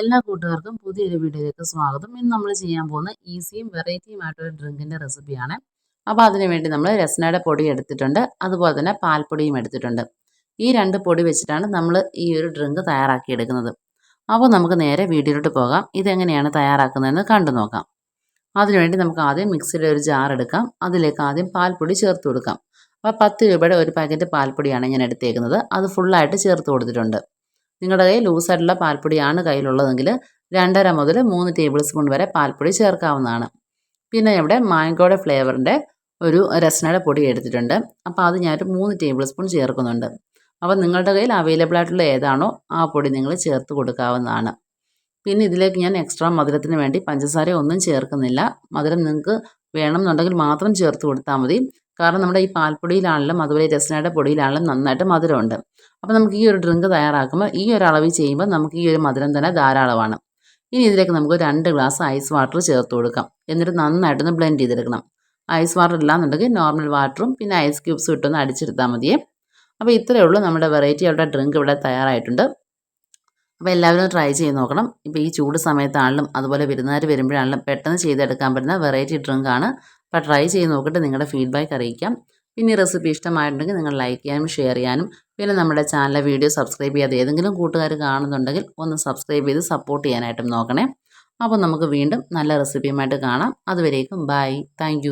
എല്ലാ കൂട്ടുകാർക്കും പുതിയൊരു വീഡിയോയിലേക്ക് സ്വാഗതം. ഇന്ന് നമ്മൾ ചെയ്യാൻ പോകുന്ന ഈസിയും വെറൈറ്റിയുമായിട്ടൊരു ഡ്രിങ്കിന്റെ റെസിപ്പിയാണ്. അപ്പോൾ അതിനുവേണ്ടി നമ്മൾ രസനയുടെ പൊടി എടുത്തിട്ടുണ്ട്. അതുപോലെ തന്നെ പാൽപ്പൊടിയും എടുത്തിട്ടുണ്ട്. ഈ രണ്ട് പൊടി വെച്ചിട്ടാണ് നമ്മൾ ഈ ഒരു ഡ്രിങ്ക് തയ്യാറാക്കിയെടുക്കുന്നത്. അപ്പോൾ നമുക്ക് നേരെ വീഡിയോയിലോട്ട് പോകാം. ഇതെങ്ങനെയാണ് തയ്യാറാക്കുന്നതെന്ന് കണ്ടു നോക്കാം. അതിനുവേണ്ടി നമുക്ക് ആദ്യം മിക്സിയുടെ ഒരു ജാർ എടുക്കാം. അതിലേക്ക് ആദ്യം പാൽപ്പൊടി ചേർത്ത് കൊടുക്കാം. അപ്പോൾ പത്ത് രൂപയുടെ ഒരു പാക്കറ്റ് പാൽപ്പൊടിയാണ് ഞാൻ എടുത്തേക്കുന്നത്. അത് ഫുള്ളായിട്ട് ചേർത്ത് കൊടുത്തിട്ടുണ്ട്. നിങ്ങളുടെ കയ്യിൽ ലൂസായിട്ടുള്ള പാൽപ്പൊടിയാണ് കയ്യിലുള്ളതെങ്കിൽ രണ്ടര മുതൽ മൂന്ന് ടേബിൾ സ്പൂൺ വരെ പാൽപ്പൊടി ചേർക്കാവുന്നതാണ്. പിന്നെ ഇവിടെ മാങ്കോയുടെ ഫ്ലേവറിന്റെ ഒരു രസനയുടെ പൊടി എടുത്തിട്ടുണ്ട്. അപ്പോൾ അത് ഞാനൊരു മൂന്ന് ടേബിൾ സ്പൂൺ ചേർക്കുന്നുണ്ട്. അപ്പോൾ നിങ്ങളുടെ കയ്യിൽ അവൈലബിൾ ആയിട്ടുള്ള ഏതാണോ ആ പൊടി നിങ്ങൾ ചേർത്ത് കൊടുക്കാവുന്നതാണ്. പിന്നെ ഇതിലേക്ക് ഞാൻ എക്സ്ട്രാ മധുരത്തിന് വേണ്ടി പഞ്ചസാര ഒന്നും ചേർക്കുന്നില്ല. മധുരം നിങ്ങൾക്ക് വേണമെന്നുണ്ടെങ്കിൽ മാത്രം ചേർത്ത് കൊടുത്താൽ മതി. കാരണം നമ്മുടെ ഈ പാൽപ്പൊടിയിലാണെങ്കിലും അതുപോലെ രസനയുടെ പൊടിയിലാണെങ്കിലും നന്നായിട്ട് മധുരമുണ്ട്. അപ്പോൾ നമുക്ക് ഈ ഒരു ഡ്രിങ്ക് തയ്യാറാക്കുമ്പോൾ ഈ ഒരു അളവിൽ ചെയ്യുമ്പോൾ നമുക്ക് ഈ ഒരു മധുരം തന്നെ ധാരാളമാണ്. ഇനി ഇതിലേക്ക് നമുക്ക് രണ്ട് ഗ്ലാസ് ഐസ് വാട്ടർ ചേർത്ത് കൊടുക്കാം. എന്നിട്ട് നന്നായിട്ടൊന്ന് ബ്ലെൻഡ് ചെയ്തെടുക്കണം. ഐസ് വാട്ടർ ഇല്ലാന്നുണ്ടെങ്കിൽ നോർമൽ വാട്ടറും പിന്നെ ഐസ് ക്യൂബ്സും ഇട്ടൊന്ന് അടിച്ചെടുത്താൽ മതിയേ. അപ്പോൾ ഇത്രയേ ഉള്ളൂ. നമ്മുടെ വെറൈറ്റി അവിടെ ഡ്രിങ്ക് ഇവിടെ തയ്യാറായിട്ടുണ്ട്. അപ്പോൾ എല്ലാവരും ട്രൈ ചെയ്ത് നോക്കണം. ഇപ്പോൾ ഈ ചൂട് സമയത്താണെങ്കിലും അതുപോലെ വിരുന്നുകാർ വരുമ്പോഴാണെങ്കിലും പെട്ടെന്ന് ചെയ്തെടുക്കാൻ പറ്റുന്ന വെറൈറ്റി ഡ്രിങ്ക് ആണ് അപ്പോൾ ട്രൈ ചെയ്ത് നോക്കിയിട്ട് നിങ്ങളുടെ ഫീഡ്ബാക്ക് അറിയിക്കാം. പിന്നെ ഈ റെസിപ്പി ഇഷ്ടമായിട്ടുണ്ടെങ്കിൽ നിങ്ങൾ ലൈക്ക് ചെയ്യാനും ഷെയർ ചെയ്യാനും പിന്നെ നമ്മുടെ ചാനലിലെ വീഡിയോ സബ്സ്ക്രൈബ് ചെയ്യാതെ ഏതെങ്കിലും കൂട്ടുകാർ കാണുന്നുണ്ടെങ്കിൽ ഒന്ന് സബ്സ്ക്രൈബ് ചെയ്ത് സപ്പോർട്ട് ചെയ്യാനായിട്ടും നോക്കണേ. അപ്പോൾ നമുക്ക് വീണ്ടും നല്ല റെസിപ്പിയുമായിട്ട് കാണാം. അതുവരേക്കും ബൈ താങ്ക്